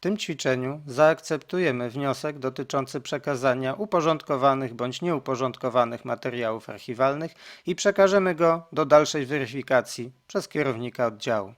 tym ćwiczeniu zaakceptujemy wniosek dotyczący przekazania uporządkowanych bądź nieuporządkowanych materiałów archiwalnych i przekażemy go do dalszej weryfikacji przez kierownika oddziału.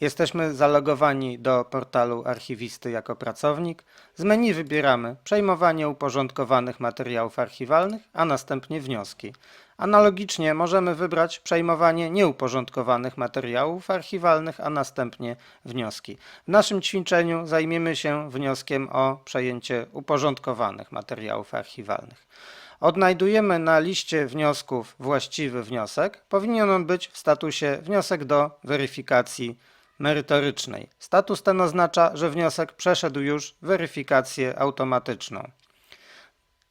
Jesteśmy zalogowani do portalu archiwisty jako pracownik. Z menu wybieramy przejmowanie uporządkowanych materiałów archiwalnych, a następnie wnioski. Analogicznie możemy wybrać przejmowanie nieuporządkowanych materiałów archiwalnych, a następnie wnioski. W naszym ćwiczeniu zajmiemy się wnioskiem o przejęcie uporządkowanych materiałów archiwalnych. Odnajdujemy na liście wniosków właściwy wniosek. Powinien on być w statusie wniosek do weryfikacji merytorycznej. Status ten oznacza, że wniosek przeszedł już weryfikację automatyczną.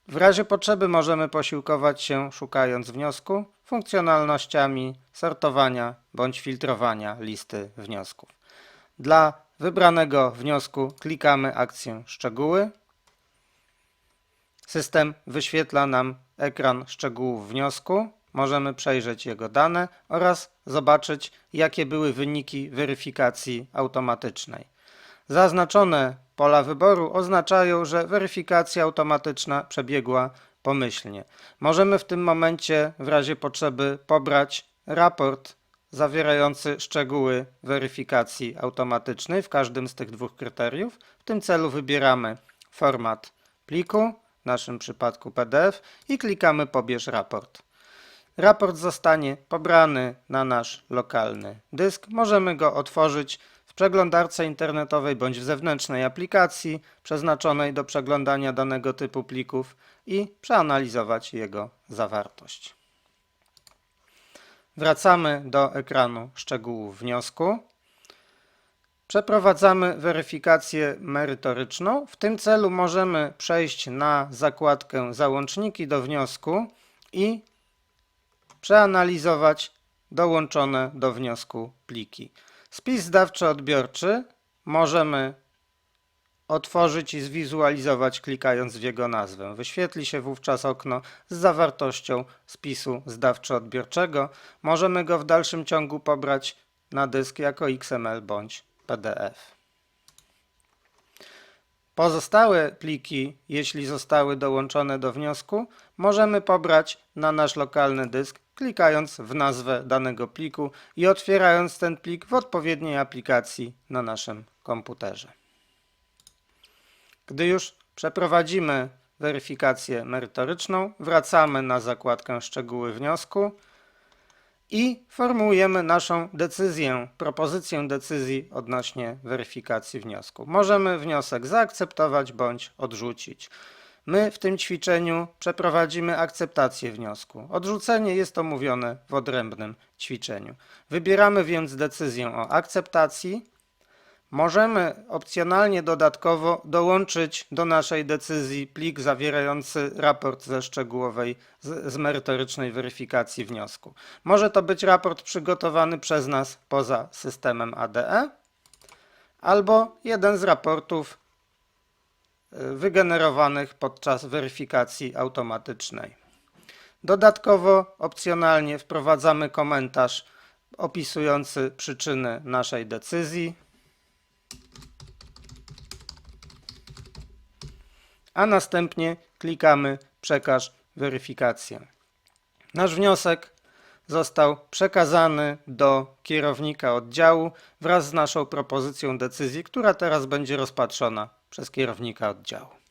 W razie potrzeby możemy posiłkować się, szukając wniosku, funkcjonalnościami sortowania bądź filtrowania listy wniosków. Dla wybranego wniosku klikamy akcję Szczegóły. System wyświetla nam ekran szczegółów wniosku. Możemy przejrzeć jego dane oraz zobaczyć, jakie były wyniki weryfikacji automatycznej. Zaznaczone pola wyboru oznaczają, że weryfikacja automatyczna przebiegła pomyślnie. Możemy w tym momencie w razie potrzeby pobrać raport zawierający szczegóły weryfikacji automatycznej w każdym z tych dwóch kryteriów. W tym celu wybieramy format pliku, w naszym przypadku PDF i klikamy pobierz raport. Raport zostanie pobrany na nasz lokalny dysk. Możemy go otworzyć w przeglądarce internetowej bądź w zewnętrznej aplikacji przeznaczonej do przeglądania danego typu plików i przeanalizować jego zawartość. Wracamy do ekranu szczegółów wniosku. Przeprowadzamy weryfikację merytoryczną. W tym celu możemy przejść na zakładkę Załączniki do wniosku i przeanalizować dołączone do wniosku pliki. Spis zdawczo-odbiorczy możemy otworzyć i zwizualizować klikając w jego nazwę. Wyświetli się wówczas okno z zawartością spisu zdawczo-odbiorczego. Możemy go w dalszym ciągu pobrać na dysk jako XML bądź PDF. Pozostałe pliki, jeśli zostały dołączone do wniosku, możemy pobrać na nasz lokalny dysk, klikając w nazwę danego pliku i otwierając ten plik w odpowiedniej aplikacji na naszym komputerze. Gdy już przeprowadzimy weryfikację merytoryczną, wracamy na zakładkę Szczegóły wniosku i formułujemy naszą decyzję, propozycję decyzji odnośnie weryfikacji wniosku. Możemy wniosek zaakceptować bądź odrzucić. My w tym ćwiczeniu przeprowadzimy akceptację wniosku. Odrzucenie jest omówione w odrębnym ćwiczeniu. Wybieramy więc decyzję o akceptacji. Możemy opcjonalnie dodatkowo dołączyć do naszej decyzji plik zawierający raport ze szczegółowej, z, z merytorycznej weryfikacji wniosku. Może to być raport przygotowany przez nas poza systemem ADE albo jeden z raportów y, wygenerowanych podczas weryfikacji automatycznej. Dodatkowo opcjonalnie wprowadzamy komentarz opisujący przyczyny naszej decyzji. A następnie klikamy Przekaż weryfikację. Nasz wniosek został przekazany do kierownika oddziału wraz z naszą propozycją decyzji, która teraz będzie rozpatrzona przez kierownika oddziału.